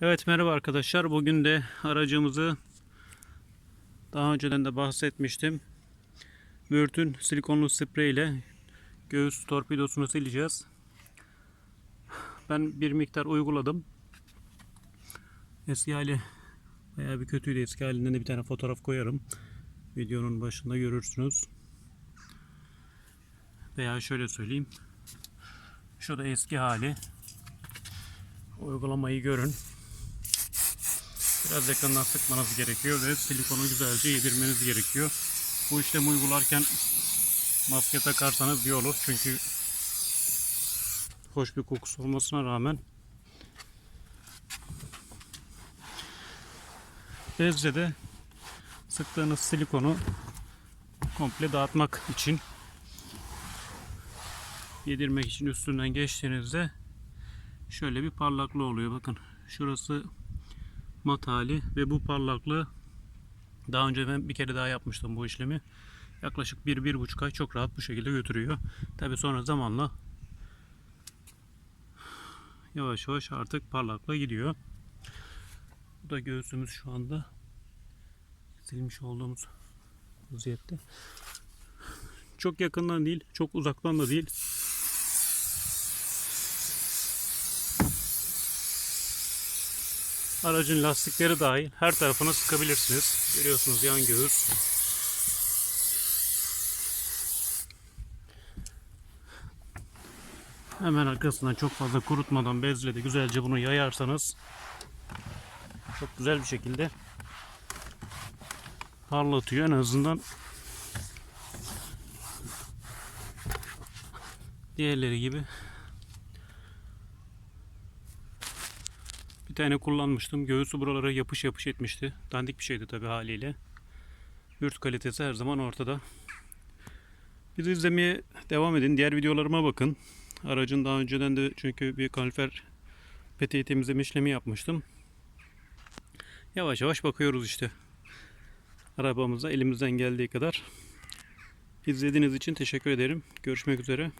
Evet merhaba arkadaşlar. Bugün de aracımızı daha önceden de bahsetmiştim. Wörth'ün silikonlu sprey ile göğüs torpidosunu sileceğiz. Ben bir miktar uyguladım. Eski hali bayağı bir kötüydü. Eski halinden de bir tane fotoğraf koyarım. Videonun başında görürsünüz. Veya şöyle söyleyeyim. Şu da eski hali. Uygulamayı görün. Biraz yakından sıkmanız gerekiyor ve silikonu güzelce yedirmeniz gerekiyor. Bu işlemi uygularken maske takarsanız iyi olur çünkü hoş bir kokusu olmasına rağmen bezle de sıktığınız silikonu komple dağıtmak için yedirmek için üstünden geçtiğinizde şöyle bir parlaklığı oluyor. Bakın şurası mat hali ve bu parlaklığı daha önce ben bir kere daha yapmıştım bu işlemi. Yaklaşık 1-1,5 ay çok rahat bu şekilde götürüyor. Tabi sonra zamanla yavaş yavaş artık parlaklığa gidiyor. Bu da göğsümüz şu anda silmiş olduğumuz vaziyette. Çok yakından değil, çok uzaktan da değil. Aracın lastikleri dahil her tarafına sıkabilirsiniz. Görüyorsunuz yan göğüs. Hemen arkasından çok fazla kurutmadan bezle de güzelce bunu yayarsanız çok güzel bir şekilde parlatıyor en azından diğerleri gibi Bir tane kullanmıştım. Göğsü buralara yapış yapış etmişti. Dandik bir şeydi tabi haliyle. Mürt kalitesi her zaman ortada. Bizi izlemeye devam edin. Diğer videolarıma bakın. Aracın daha önceden de çünkü bir kalorifer peteği temizleme işlemi yapmıştım. Yavaş yavaş bakıyoruz işte. Arabamıza elimizden geldiği kadar. İzlediğiniz için teşekkür ederim. Görüşmek üzere.